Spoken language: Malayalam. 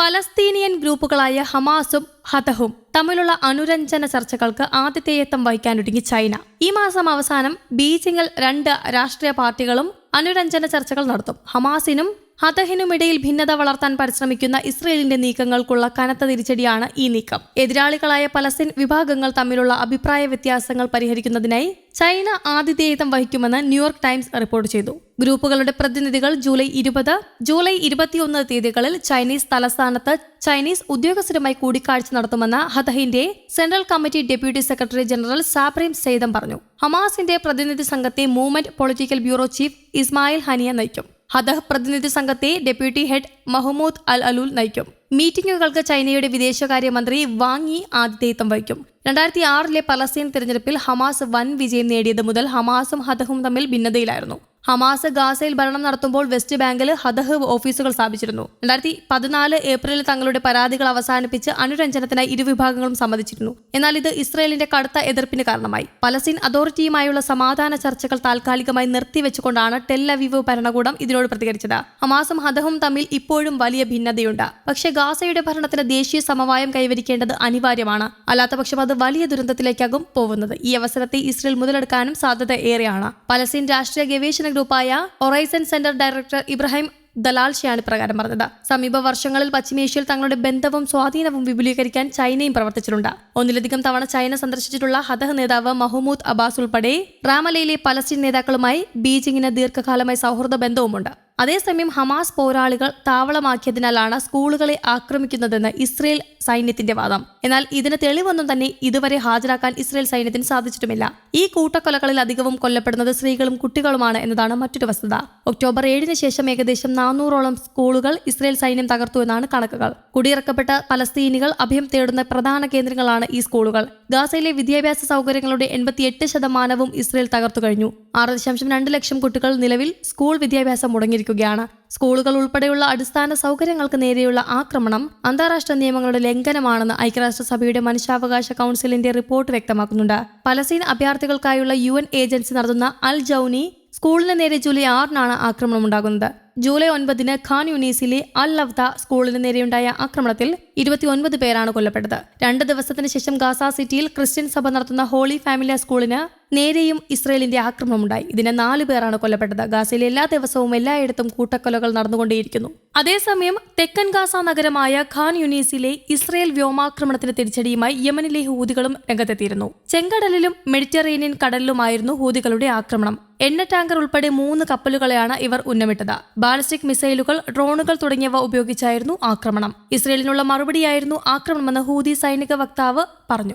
പലസ്തീനിയൻ ഗ്രൂപ്പുകളായ ഹമാസും ഹതഹും തമ്മിലുള്ള അനുരഞ്ജന ചർച്ചകൾക്ക് ആതിഥേയത്വം വഹിക്കാനൊരുങ്ങി ചൈന. ഈ മാസം അവസാനം ബീജിംഗിൽ രണ്ട് രാഷ്ട്രീയ പാർട്ടികളും അനുരഞ്ജന ചർച്ചകൾ നടത്തും. ഹമാസിനും ഹതഹിനുമിടയിൽ ഭിന്നത വളർത്താൻ പരിശ്രമിക്കുന്ന ഇസ്രയേലിന്റെ നീക്കങ്ങൾക്കുള്ള കനത്ത തിരിച്ചടിയാണ് ഈ നീക്കം. എതിരാളികളായ പലസ്തീൻ വിഭാഗങ്ങൾ തമ്മിലുള്ള അഭിപ്രായ വ്യത്യാസങ്ങൾ പരിഹരിക്കുന്നതിനായി ചൈന ആതിഥേയത്വം വഹിക്കുമെന്ന് ന്യൂയോർക്ക് ടൈംസ് റിപ്പോർട്ട് ചെയ്തു. ഗ്രൂപ്പുകളുടെ പ്രതിനിധികൾ ജൂലൈ ഇരുപത് ജൂലൈ ഇരുപത്തിയൊന്ന് തീയതികളിൽ ചൈനീസ് തലസ്ഥാനത്ത് ചൈനീസ് ഉദ്യോഗസ്ഥരുമായി കൂടിക്കാഴ്ച നടത്തുമെന്ന് ഹതഹിന്റെ central committee deputy secretary general സാബ്രീം സെയ്ദം പറഞ്ഞു. ഹമാസിന്റെ പ്രതിനിധി സംഘത്തെ movement political bureau chief Ismail Haniyeh നയിക്കും. ഹദഹ് പ്രതിനിധി സംഘത്തെ deputy head Mahmoud al Aloul നയിക്കും. മീറ്റിംഗുകൾക്ക് ചൈനയുടെ വിദേശകാര്യമന്ത്രി വാങ് യി ആതിഥേയത്വം വഹിക്കും. രണ്ടായിരത്തി ആറിലെ പലസ്തീൻ തിരഞ്ഞെടുപ്പിൽ ഹമാസ് വൻ വിജയം നേടിയത് മുതൽ ഹമാസും ഹദഹും തമ്മിൽ ഭിന്നതയിലായിരുന്നു. ഹമാസ് ഗാസയിൽ ഭരണം നടത്തുമ്പോൾ വെസ്റ്റ് ബാങ്കിൽ ഹദഹ് ഓഫീസുകൾ സ്ഥാപിച്ചിരുന്നു. രണ്ടായിരത്തി പതിനാല് ഏപ്രിലിൽ തങ്ങളുടെ പരാതികൾ അവസാനിപ്പിച്ച് അനുരഞ്ജനത്തിനായി ഇരുവിഭാഗങ്ങളും സമ്മതിച്ചിരുന്നു. എന്നാൽ ഇത് ഇസ്രയേലിന്റെ കടുത്ത എതിർപ്പിന് കാരണമായി. പലസ്തീൻ അതോറിറ്റിയുമായുള്ള സമാധാന ചർച്ചകൾ താൽക്കാലികമായി നിർത്തിവെച്ചുകൊണ്ടാണ് ടെല്ലവീവ് ഭരണകൂടം ഇതിനോട് പ്രതികരിച്ചത്. ഹമാസും ഹദഹും തമ്മിൽ ഇപ്പോഴും വലിയ ഭിന്നതയുണ്ട്. പക്ഷേ ഗാസയുടെ ഭരണത്തിന് ദേശീയ സമവായം കൈവരിക്കേണ്ടത് അനിവാര്യമാണ്. അല്ലാത്തപക്ഷം അത് വലിയ ദുരന്തത്തിലേക്കാകും പോകുന്നത്. ഈ അവസരത്തെ ഇസ്രയേൽ മുതലെടുക്കാനും സാധ്യത ഏറെയാണ്. പലസ്തീൻ രാഷ്ട്രീയ ഗവേഷണ ഗ്രൂപ്പായ ഒറൈസൺ സെന്റർ ഡയറക്ടർ ഇബ്രാഹിം ദലാൽഷിയാണ് ഇപ്രകാരം പറഞ്ഞത്. സമീപ വർഷങ്ങളിൽ പശ്ചിമേഷ്യയിൽ തങ്ങളുടെ ബന്ധവും സ്വാധീനവും വിപുലീകരിക്കാൻ ചൈനയും പ്രവർത്തിച്ചിട്ടുണ്ട്. ഒന്നിലധികം തവണ ചൈന സന്ദർശിച്ചിട്ടുള്ള ഹദഹ് നേതാവ് മഹ്മൂദ് അബ്ബാസ് ഉൾപ്പെടെ റാമലയിലെ പലസ്തീൻ നേതാക്കളുമായി ബീജിംഗിന് ദീർഘകാലമായി സൗഹൃദ ബന്ധവുമുണ്ട്. അതേസമയം ഹമാസ് പോരാളികൾ താവളമാക്കിയതിനാലാണ് സ്കൂളുകളെ ആക്രമിക്കുന്നതെന്ന് ഇസ്രയേൽ സൈന്യത്തിന്റെ വാദം. എന്നാൽ ഇതിന് തെളിവൊന്നും തന്നെ ഇതുവരെ ഹാജരാക്കാൻ ഇസ്രയേൽ സൈന്യത്തിന് സാധിച്ചിട്ടുമില്ല. ഈ കൂട്ടക്കൊലകളിൽ അധികവും കൊല്ലപ്പെടുന്നത് സ്ത്രീകളും കുട്ടികളുമാണ് എന്നതാണ് മറ്റൊരു വസ്തുത. ഒക്ടോബർ ഏഴിന് ശേഷം ഏകദേശം നാനൂറോളം സ്കൂളുകൾ ഇസ്രയേൽ സൈന്യം തകർത്തു എന്നാണ് കണക്കുകൾ. കുടിയിറക്കപ്പെട്ട പലസ്തീനികൾ അഭയം തേടുന്ന പ്രധാന കേന്ദ്രങ്ങളാണ് ഈ സ്കൂളുകൾ. ഗാസയിലെ വിദ്യാഭ്യാസ സൗകര്യങ്ങളുടെ എൺപത്തിയെട്ട് ശതമാനവും ഇസ്രയേൽ തകർത്തു കഴിഞ്ഞു. ആറ് ദശാംശം രണ്ട് ലക്ഷം കുട്ടികൾ നിലവിൽ സ്കൂൾ വിദ്യാഭ്യാസം മുടങ്ങിയിരിക്കുകയാണ് സ്കൂളുകൾ ഉൾപ്പെടെയുള്ള അടിസ്ഥാന സൗകര്യങ്ങൾക്ക് നേരെയുള്ള ആക്രമണം അന്താരാഷ്ട്ര നിയമങ്ങളുടെ ലംഘനമാണെന്ന് ഐക്യരാഷ്ട്രസഭയുടെ മനുഷ്യാവകാശ കൗൺസിലിന്റെ റിപ്പോർട്ട് വ്യക്തമാക്കുന്നുണ്ട്. പലസ്തീൻ അഭയാർത്ഥികൾക്കായുള്ള യു ഏജൻസി നടത്തുന്ന അൽ ജൌനി സ്കൂളിന് നേരെ ജൂലൈ ആറിനാണ് ആക്രമണം ഉണ്ടാകുന്നത് ജൂലൈ ഒൻപതിന് ഖാൻ യൂണീസിലെ അൽ ലവ്ത സ്കൂളിന് നേരെയുണ്ടായ ആക്രമണത്തിൽ ഇരുപത്തിയൊൻപത് പേരാണ് കൊല്ലപ്പെട്ടത്. രണ്ട് ദിവസത്തിന് ശേഷം ഗാസ സിറ്റിയിൽ ക്രിസ്ത്യൻ സഭ നടത്തുന്ന ഹോളി ഫാമിലിയ സ്കൂളിന് നേരെയും ഇസ്രയേലിന്റെ ആക്രമണമുണ്ടായി. ഇതിന് നാലു പേരാണ് കൊല്ലപ്പെട്ടത്. ഗാസയിലെ എല്ലാ ദിവസവും എല്ലായിടത്തും കൂട്ടക്കൊലകൾ നടന്നുകൊണ്ടേയിരിക്കുന്നു. അതേസമയം തെക്കൻ ഗാസ നഗരമായ ഖാൻ യുനീസിലെ ഇസ്രയേൽ വ്യോമാക്രമണത്തിന് തിരിച്ചടിയുമായി യമനിലെ ഹൂതികളും രംഗത്തെത്തിയിരുന്നു. ചെങ്കടലിലും മെഡിറ്ററേനിയൻ കടലിലുമായിരുന്നു ഹൂതികളുടെ ആക്രമണം. എണ്ണ ടാങ്കർ ഉൾപ്പെടെ മൂന്ന് കപ്പലുകളെയാണ് ഇവർ ഉന്നമിട്ടത്. ബാലിസ്റ്റിക് മിസൈലുകൾ ഡ്രോണുകൾ തുടങ്ങിയവ ഉപയോഗിച്ചായിരുന്നു ആക്രമണം. ഇസ്രയേലിനുള്ള മറുപടിയായിരുന്നു ആക്രമണമെന്ന് ഹൂതി സൈനിക വക്താവ് പറഞ്ഞു.